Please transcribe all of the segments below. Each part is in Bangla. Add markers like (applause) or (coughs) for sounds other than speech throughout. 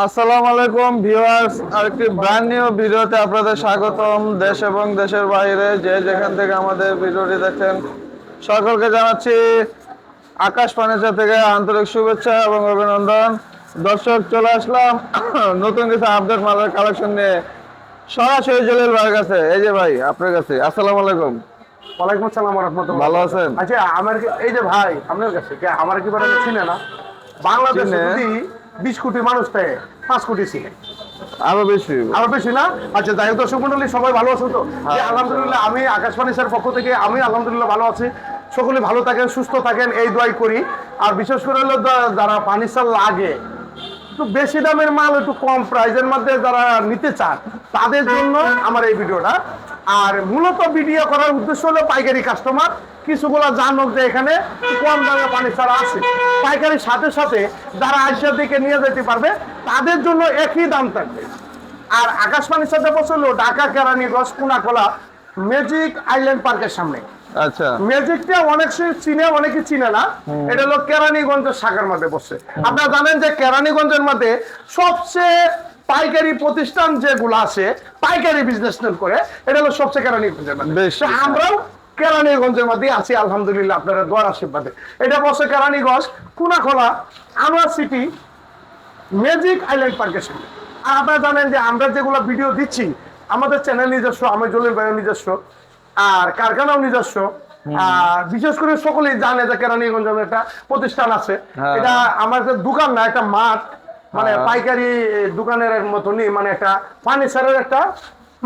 আসসালামু আলাইকুম ভিউয়ার্স আরেকটি ব্র্যান্ড নিউ ভিডিওতে আপনাদের স্বাগতম। দেশ এবং দেশের বাইরে যে যেখান থেকে আমাদের ভিডিওটি দেখেন সকলকে জানাচ্ছি আকাশ ফার্নিচার থেকে আন্তরিক শুভেচ্ছা এবং অভিনন্দন। দর্শক চলে আসলাম (coughs) নতুন কিছু আপডেট মালের কালেকশন নিয়ে। সরাসরি জলিল ভাইয়ের কাছে। এই যে ভাই আপনার কাছে। আসসালামু আলাইকুম। ওয়ালাইকুম আসসালাম রহমতুল্লাহ। ভালো আছেন? আচ্ছা আমার কি- এই যে ভাই আপনার কাছে আমার কি চিনে না? বাংলাদেশে। যদি বিশ কোটি মানুষ থাকে পাঁচ কোটি চিনে আরও বেশি। আরও বেশি না? আচ্ছা যাই হোক দর্শক মন্ডলী সবাই ভালো আছেন তো? হ্যাঁ। আলহামদুলিল্লাহ আমি আকাশবাণী স্যার পক্ষ থেকে আমি আলহামদুলিল্লাহ ভালো আছি। সকলে ভালো থাকেন সুস্থ থাকেন এই দোয়াই করি। আর বিশেষ করে হলো যারা ফার্নিচার লাগে একটু বেশি দামের মাল একটু কম প্রাইসের মধ্যে যারা নিতে চান তাদের জন্য আমার এই ভিডিওটা। আর মূলত ভিডিও করার উদ্দেশ্য হলো পাইকারি কাস্টমার। কিছুগুলো জানুক যে এখানে কম দামে ফার্নিচার আছে। পাইকারির সাথে সাথে যারা আসিয়া দিকে নিয়ে যেতে পারবে তাদের জন্য একই দাম থাকবে। আর আকাশ ফার্নিচার দেবো হলো ঢাকা কেরানীগঞ্জ কুনাকোলা ম্যাজিক আইল্যান্ড পার্কের সামনে। আচ্ছা। ম্যাজিকটা অনেক চিনে অনেকে চিনে না। এটা হলো কেরানীগঞ্জের শাখার মধ্যে বসে। আপনারা জানেন যে কেরানীগঞ্জের মধ্যে সবচেয়ে পাইকারি প্রতিষ্ঠান যেগুলো আছে পাইকারি বিজনেস করে এটা হলো সবচেয়ে কেরানীগঞ্জের মধ্যে। আমরাও কেরানীগঞ্জের মধ্যে আছি আলহামদুলিল্লাহ আপনারা দোয়ার আশীর্বাদে। এটা বসে Keraniganj Kunakhola Anwar city magic island পার্কের সামনে। আর আপনারা জানেন যে আমরা যেগুলো ভিডিও দিচ্ছি আমাদের চ্যানেল নিজস্ব আমি জলিল ভাইয়ের নিজস্ব আর কারখানাও নিজস্ব। আর বিশেষ করে সকলেই জানে যে কেরানীগঞ্জ একটা প্রতিষ্ঠান আছে। হ্যাঁ। এটা আমার দোকান না একটা মাঠ মানে হ্যাঁ। পাইকারি দোকানের মতনই মানে একটা ফার্নিচারের একটা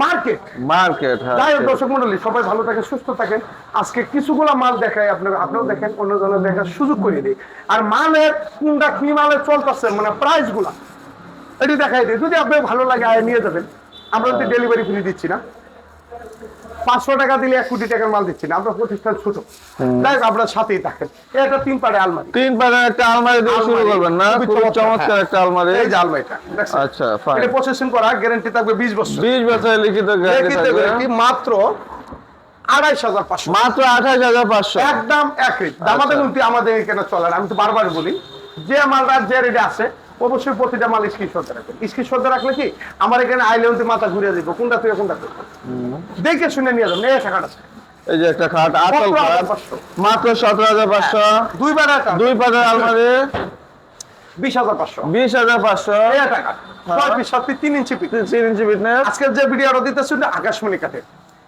মার্কেট। মার্কেট হ্যাঁ যাই হোক দর্শক মন্ডলী সবাই ভালো থাকে সুস্থ থাকেন। আজকে কিছুগুলো মাল দেখায় আপনারা আপনারাও দেখেন অন্য জনের দেখার সুযোগ করে দিই। আর মালের কোনটা কি মালের চলতেছে মানে প্রাইসগুলা এটি দেখাই দিই। যদি আপনার ভালো লাগে আয় নিয়ে যাবেন। আমরা তো ডেলিভারি ফ্রি দিচ্ছি না। পাঁচশো টাকা দিলে এক কোটি টাকার মাল দিচ্ছি না। আমরা প্রতিষ্ঠান ছোট। যাই আপনার সাথেই থাকেন। একটা তিন পাড়ে আলমারি। তিন পারের একটা আলমারি দিয়ে শুরু করবেন না? খুব চমৎকার। একটা আলমারি। এই যে আলমারিটা আচ্ছা এটা প্রসেসিং করা গ্যারান্টি থাকবে বিশ বছর। বিশ লিখিত গ্যারান্টি থাকবে। মাত্র আড়াইশ হাজার পাঁচশো। মাত্র আঠাশ হাজার পাঁচশো। একদম এক রেট। আমাদের কিন্তু আমাদের এখানে চলে আমি তো বারবার বলি যে মালটা যে রেটে আছে অবশ্যই প্রতিটা মাল স্ক্রিনশট রাখবেন স্ক্রিনশট রাখলে কি? আমার এখানে আইলে কিন্তু মাথা ঘুরে দিব। কোনটা থেকে কোনটা থেকে দেখে শুনে নিয়ে যাবেন এই টাকাটা এই যে একটা খাট আতল খাট। মাত্র সতেরো হাজার পাঁচশো একটা। দুই পাটের আলমারি। বিশ হাজার পাঁচশো। বিশ হাজার পাঁচশো টাকা ছয় পিস তিন ইঞ্চি পিস। তিন ইঞ্চি ফিটনেস আজকের যে ভিডিওটা দিতেছি ওটা আকাশমণি কাঠে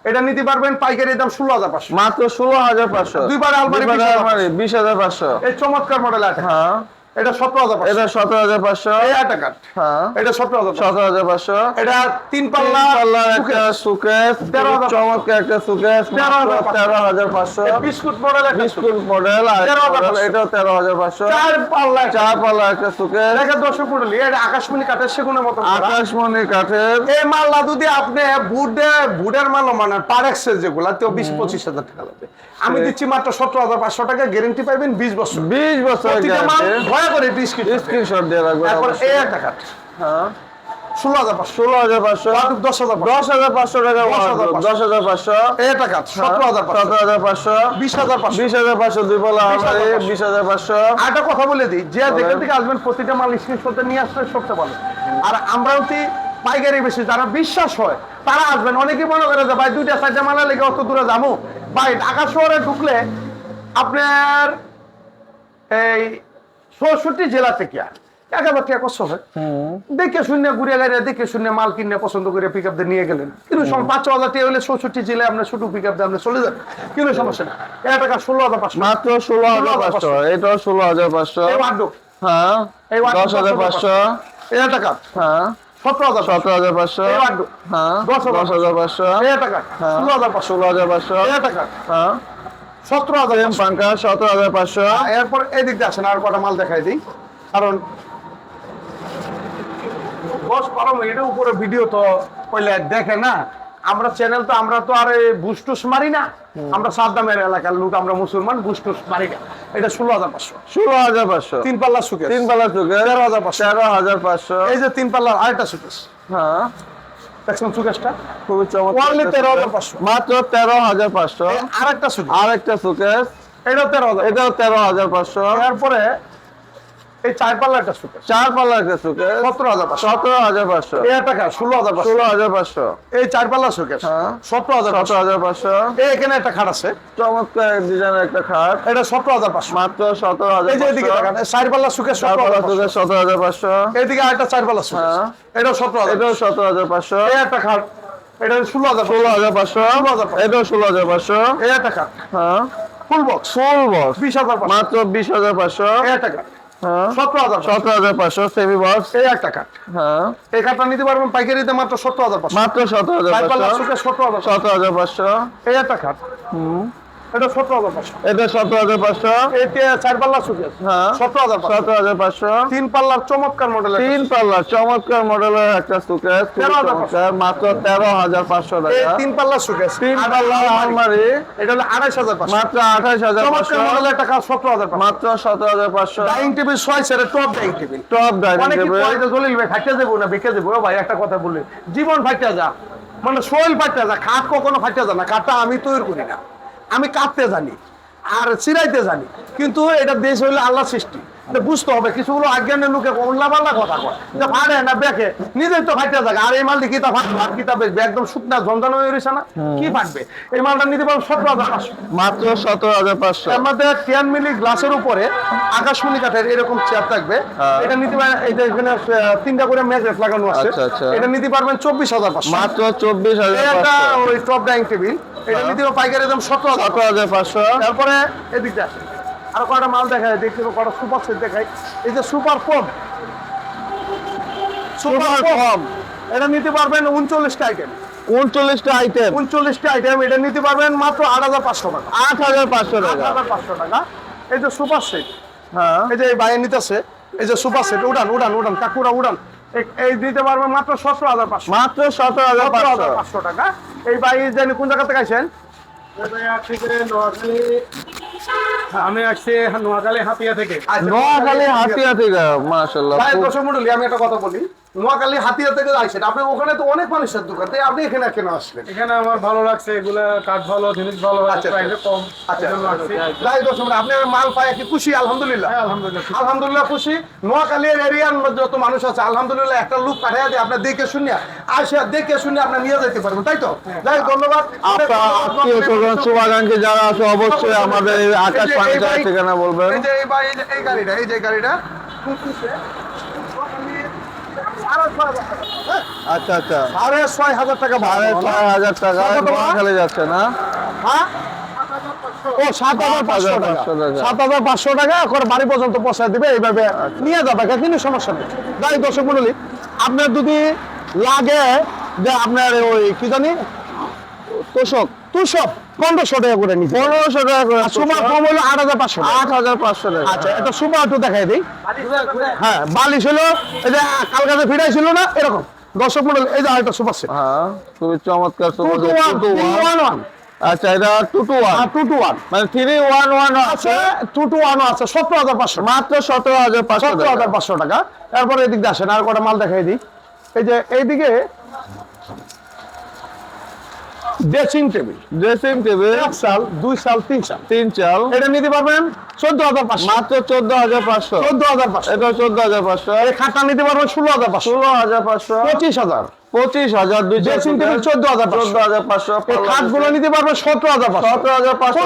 এটা নিতে পারবেন পাইকারি দাম ষোলো হাজার পাঁচশো। মাত্র ষোলো হাজার পাঁচশো দুইবার আলমারি, দুইবার 20,000 আলমারি বিশ হাজার পাঁচশো। এই চমৎকার মডেল আছে হ্যাঁ। এটা সতেরো হাজার এটা সতেরো হাজার পাঁচশো। এই টাকা হ্যাঁ। এটা সতেরো হাজার সতেরো হাজার পাঁচশো। এটা তিন পাল্লা পাল্লার একটা suitcase। তেরো চমৎকার একটা সুকেস তেরো হাজার পাঁচশো। তেরো হাজার পাঁচশো। এই বিস্কুট মডেল বিস্কুট মডেল আর তেরো হাজার পাঁচশো। এটাও তেরো হাজার পাঁচশো। চার পাল্লা চার পাল্লা একটা সুকেস দেখেন দর্শক মন্ডলী এটা আকাশমণি কাঠের সেগুনের মতো আকাশমণি কাঠের। এই মাল্লা যদি আপনি বুডে বুডের মাল মানে পার এক্সেস যেগুলা তো বিশ পঁচিশ হাজার টাকা লাগবে। আমি দিচ্ছি মাত্র সতেরো হাজার পাঁচশো টাকা গ্যারেন্টি পাইবেন বিশ বছর। বিশ বছর করে স্ক্রিনশট দিয়ে রাখবেন এই একটা কাঠ হ্যাঁ। ষোলো হাজার পাঁচশো। ষোলো হাজার পাঁচশো। দশ হাজার দশ হাজার পাঁচশো টাকা দশ হাজার পাঁচশো। দশ হাজার পাঁচশো। এই একটা কাঠ সতেরো হাজার সতেরো হাজার পাঁচশো। বিশ হাজার পাঁচশো। বিশ হাজার পাঁচশো দুই পাল্লা বিশ হাজার পাঁচশো। বিশ হাজার পাঁচশো। আর একটা কথা বলে দিই যে যেখান থেকে আসবেন প্রতিটা মাল স্ক্রিনশটে নিয়ে আসলে সবচেয়ে ভালো। আর আমরা পাইকারি বেশি যারা বিশ্বাস হয় তারা আসবেন। অনেকে মনে করে যে ভাই দুইটা চারটা মালা লেগে অত দূরে যাব? ভাই ঢাকা শহরে ঢুকলে আপনার এই চৌষট্টি জেলা থেকে। একেবারে টাকা কষ্ট হয়। দেখে শুনে ঘুরে গাড়ি দেখে শুনে মাল কিনে পছন্দ করে পিক আপ দিয়ে নিয়ে গেলেন। কিন্তু পাঁচ হাজার টাকা হলে চৌষট্টি জেলায় আপনার ছোট পিক আপ দিয়ে আপনি চলে যাবেন কিন্তু সমস্যা না এটা টাকা ষোলো হাজার পাঁচশো। মাত্র ষোলো হাজার পাঁচশো। এটাও ষোলো হাজার পাঁচশো। হ্যাঁ। এই দশ হাজার পাঁচশো। এটা টাকা। হ্যাঁ। সতেরো হাজার সতেরো হাজার পাঁচশো। হ্যাঁ। দশ হাজার পাঁচশো। টাকা। হ্যাঁ। ষোলো হাজার পাঁচশো। ষোলো হাজার পাঁচশো। টাকা। হ্যাঁ। সতেরো হাজার সেম পাঙ্কা সতেরো হাজার পাঁচশো। এরপর এদিক দিয়ে আসেন আর কটা মাল দেখাই দিই। কারণ দশ বারো মিনিটের উপরে ভিডিও তো পয়লে দেখে না। আমরা চ্যানেল তো আমরা তো আর বুস্টুস মারি না। আমরা সাদ্দামের এলাকার লোক আমরা মুসলমান বুস্টুস মারি না। এটা ষোলো হাজার পাঁচশো। ষোলো হাজার পাঁচশো। তিন পাল্লা সুকে তিন পাল্লা চুকে তেরো হাজার পাঁচশো। তেরো হাজার পাঁচশো। এই যে তিন পাল্লার আরেকটা সুকেস হ্যাঁ। দেখছেন খুবই চমৎকার তেরো হাজার পাঁচশো। মাত্র তেরো হাজার পাঁচশো। আরেকটা সুকেস আর একটা সুকেস এটাও তেরো হাজার। এটাও তেরো হাজার পাঁচশো। এরপরে এই চার পাল্লা একটা সুকেশ চার একটা সুকেস সতেরো হাজার পাঁচশো সতেরো হাজার পাঁচশো এই একটা খাট ষোলো হাজার ষোলো হাজার পাঁচশো এই চার পাল্লা সুকেশ হ্যাঁ। সতেরো হাজার সতেরো হাজার পাঁচশো এখানে একটা খাট আছে চমৎকার ডিজাইনের একটা খাট এটা সতেরো হাজার পাঁচশো মাত্র সতেরো হাজার এই যে এদিকে চার পাল্লা সুকেশ চার সতেরো পাল্লা হাজার পাঁচশো। সুকেস সতেরো হাজার পাঁচশো এইদিকে আরেকটা চার পাল্লা সুকেশ হ্যাঁ। এটাও সতেরো এটাও সতেরো হাজার পাঁচশো এই একটা খাট এটা ষোলো হাজার ষোলো হাজার পাঁচশো এটাও ষোলো হাজার পাঁচশো এই একটা খাট হ্যাঁ ফুল বক্স ফুল বক্স বিশ হাজার মাত্র বিশ হাজার পাঁচশো এই একটা হ্যাঁ। হ্যাঁ। নিতে পারবেন পাইকারিতে মাত্র সতেরো হাজার মাত্র সতেরো হাজার। সতেরো হাজার পাঁচশো। এই একটা খাট এটা সত্তর হাজার পাঁচশো। এটা সতেরো হাজার পাঁচশো। এই চার পাল্লা সুকেশ হ্যাঁ সত্তর হাজার সতেরো হাজার পাঁচশো। তিন পাল্লার চমৎকার মডেলের তিন পাল্লা চমৎকার মডেলের একটা সুকেস খুবই তেরো হাজার চমৎকার মাত্র তেরো হাজার পাঁচশো টাকা। তিন পাল্লা সুকেশ তিন পাল্লা আলমারি। এটা হলো আড়াইশ হাজার মাত্র আঠাশ হাজার চমৎকার মডেলের একটা কাজ হাজার মাত্র সতেরো হাজার পাঁচশো। ডাইনিং টেবিল ছয় top dining table. Top dining table. ফাইটে যাব না বেঁকে যাব ভাই একটা কথা বলি জীবন ফাইটে যা। মানে শৈল ফাইটে যা খাট কখনো ফাইটে যা না খাটটা আমি তৈরি করি না। আমি কাঁদতে জানি আর চিরাইতে জানি কিন্তু এটা দেশ হইলে আল্লাহ সৃষ্টি। বুঝতে হবে কিছুগুলো আজ্ঞানের লোকে উল্লা পাল্লা কথা কয়। যে না বেঁকে নিজেই তো ফাইটে যাক। আর এই মালটি কিতা ফাটবে? আর কিতা বেচবে? একদম শুকনা ঝঞ্ঝানো হয়ে রয়েছে না? কি ফাটবে? এই মালটা নিতে পারব সতেরো হাজার পাঁচশো। মাত্র সতেরো হাজার পাঁচশো। আমাদের টেন মিলি গ্লাসের উপরে আকাশমণি কাঠের এরকম চেয়ার থাকবে। হ্যাঁ। এটা নিতে পারেন এই যে এখানে তিনটা করে ম্যাগনেট লাগানো আছে। আচ্ছা, আচ্ছা। এটা নিতে পারবেন চব্বিশ হাজার পাঁচশো। মাত্র চব্বিশ হাজার একটা ওই টপ ডাইনিং টেবিল এটা হ্যাঁ। নিতে পাইকারি দাম সতেরো সতেরো হাজার পাঁচশো। তারপরে এদিকটা আর কয়টা মাল দেখায় দেখতে হবে কয়টা সুপার সেট দেখাই। এই যে সুপার ফোম সুপার ফোম এটা নিতে পারবেন উনচল্লিশটা আইটেম উনচল্লিশটা আইটেম উনচল্লিশটা আইটেম এটা নিতে পারবেন মাত্র আট হাজার পাঁচশো টাকা। আট হাজার পাঁচশো আট টাকা। হাজার পাঁচশো টাকা। এই যে সুপার সেট হ্যাঁ। এই যে এই বাইরে নিতেছে। এই যে সুপার সেট উড়ান উড়ান উড়ান কাকুরা উড়ান। এই- দিতে পারব মাত্র সতেরো হাজার পাঁচশো। মাত্র সতেরো হাজার পাঁচশো। টাকা। এই বাই জানি কোন জায়গা থেকে আইছেন আমি আসছি নোয়াখালী হাতিয়া থেকে। নোয়াখালী হাতিয়া থেকে মাসাল্লাহ আমি একটা কথা বলি। নোয়াখালী হাতিয়া থেকে আইছেন আপনি ওখানে তো অনেক মানুষের দোকান তাই আপনি এখানে কেন আসলেন? এখানে আমার ভালো লাগছে এগুলা কাঠ ভালো জিনিস ভালো আচ্ছা, কম আচ্ছা। যাই আপনি মাল পায় কি খুশি? আলহামদুলিল্লাহ। হ্যাঁ, আলহামদুলিল্লাহ আলহামদুলিল্লাহ খুশি। নোয়াখালীর এরিয়ার মধ্যে যত মানুষ আছে আলহামদুলিল্লাহ একটা লোক পাঠিয়ে দিয়ে আপনার দেখে শুনে। আসে দেখে শুনে আপনি নিয়ে যেতে পারবেন তাই তো? যাই ধন্যবাদ। আপনার স্বজন শুভাকাঙ্ক্ষী যারা আছে অবশ্যই আমাদের আকাশ পানি ঠিকানা বলবেন। এই যে এই বা- এই যে এই গাড়িটা এই যে গাড়িটা। আচ্ছা আচ্ছা। সাড়ে ছয় হাজার টাকা সাড়ে ছয় হাজার টাকা। কত যাচ্ছে না? হ্যাঁ? ও সাত হাজার পাঁচশো টাকা। সাত হাজার পাঁচশো টাকা করে বাড়ি পর্যন্ত পৌঁছায় দিবে এইভাবে নিয়ে যাবে কিন্তু সমস্যা নেই। যাই দর্শক মন্ডলী আপনার যদি লাগে যে আপনার ওই কি জানি? তোষক তোষক। পনেরোশো টাকা করে নিতে পনেরোশো টাকা করে সুপার কম হলো আট হাজার পাঁচশো আট হাজার পাঁচশো টাকা। আচ্ছা এটা সুপার একটু দেখাই দিই। হ্যাঁ বালিশ হলো যে কালকাতে ফিরাই ছিল না এরকম। দর্শক মন্ডল এই যে আরেকটা সুপার সেট। হ্যাঁ খুবই চমৎকার ওয়ান আচ্ছা এটা two two one. Two two one. মানে থ্রি ওয়ান ওয়ান আছে আছে টু টু ওয়ান আছে সতেরো হাজার পাঁচশো মাত্র সতেরো হাজার পাঁচশো সতেরো হাজার পাঁচশো টাকা। তারপরে এদিক দিয়ে আসেন আর কটা মাল দেখাই দিই। এই যে এইদিকে ড্রেসিং টেবিল। Dressing table. এক সাল দুই সাল তিন সাল। তিন চাল এটা নিতে পারবেন চোদ্দ হাজার পাঁচশো। মাত্র চোদ্দ হাজার পাঁচশো। চোদ্দ হাজার পাঁচশো। এটা চোদ্দ হাজার পাঁচশো। এই নিতে পারবেন ষোলো হাজার পাঁচশো। ষোলো হাজার পাঁচশো। পঁচিশ হাজার। পঁচিশ হাজার দুই ড্রেসিং টেবিল চোদ্দ হাজার চোদ্দ হাজার পাঁচশো খাটগুলো নিতে পারবেন সতেরো হাজার পাঁচশো সতেরো হাজার পাঁচশো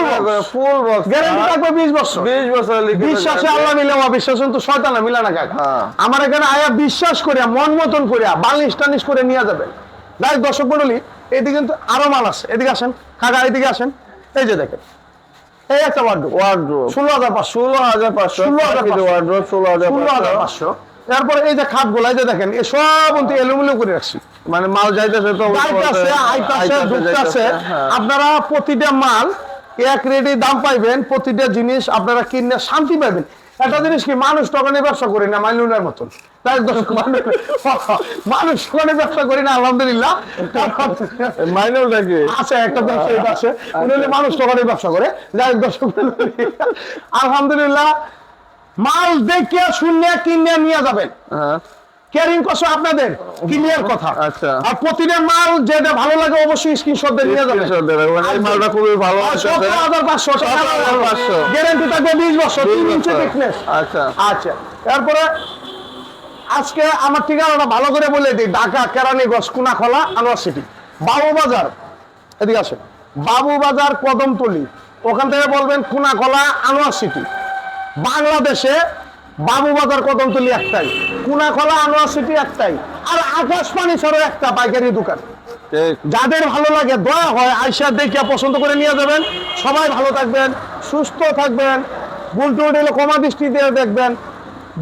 ফুল বক্স গ্যারান্টি থাকবে বিশ বছর। বিশ লিখিত বিশ্বাসে। আল্লাহ মিলে অবিশ্বাস তো শয়তানা মিলা না কাকা। হ্যাঁ। আমার এখানে আয়া বিশ্বাস করিয়া মন মতন করিয়া বালিশ টানিশ করে নিয়ে যাবেন। যাই দর্শক মন্ডলী এদিকে কিন্তু আরও মাল আছে। এদিকে আসেন কাকা এদিকে আসেন। এই যে দেখেন। এই একটা ওয়ার্ডরোব ওয়ার্ড্রোব ষোলো হাজার পাঁচশো। ষোলো হাজার পাঁচশো। 16,500 ওয়ার্ড্রোব ষোলো হাজার ষোলো হাজার পাঁচশো। তারপরে এই যে খাটগুলা এই যে দেখেন এ সব অন্তি এলোমেলো করে রাখছি। মানে মাল যাইতেছে তো যাইতাছে, আইতাছে, আইতাছে, ঢুকতাছে। হ্যাঁ। আপনারা প্রতিটা মাল এক রেডি দাম পাইবেন প্রতিটা জিনিস আপনারা কিনে শান্তি পাইবেন। একটা জিনিস কি মানুষ টকানে ব্যবসা করি না মাইনুলের মতন। মানুষ টকানে ব্যবসা করি না আলহামদুলিল্লাহ। মাইনুল নাকি আছে একটা ব্যবসা এটা আছে। উনি মানুষ টকানে ব্যবসা করে। যাই দর্শক আলহামদুলিল্লাহ মাল দেখিয়া শুনে কিনে নিয়ে যাবেন। হ্যাঁ ক্যারিং কষ্ট আপনাদের? ক্লিয়ার কথা। আচ্ছা। আর প্রতিটা মাল যেটা ভালো লাগে অবশ্যই স্ক্রিনশট দিয়ে নিয়ে যাবেন। এই মালটা খুবই ভালো আছে। সতেরো হাজার পাঁচশো টাকা 17,500 গ্যারান্টি থাকবে বিশ বছর 20 তিন ইঞ্চি বছর। আচ্ছা। আচ্ছা। এরপরে আজকে আমার ঠিকানাটা ভালো করে বলে দিই। ঢাকা কেরানীগঞ্জ কুনাখলা আনোয়ার সিটি বাবু বাজার। এদিকে আসেন। বাবু বাজার কদমতলি। ওখান থেকে বলবেন কুনাখলা আনোয়ার সিটি বাংলাদেশে বাবু বাজার কদমতলি একটাই। কুনাখলা আনোয়ার সিটি একটাই। আর আকাশ পানি ছাড়া একটা পাইকারি দোকান। যাদের ভালো লাগে দয়া হয় আইসা দেখিয়া পছন্দ করে নিয়ে যাবেন। সবাই ভালো থাকবেন সুস্থ থাকবেন বুলটু উঠলে কমা দৃষ্টি দিয়ে দেখবেন।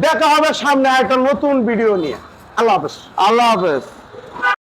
দেখা হবে সামনে একটা নতুন ভিডিও নিয়ে। আল্লাহ হাফেজ। আল্লাহ হাফেজ।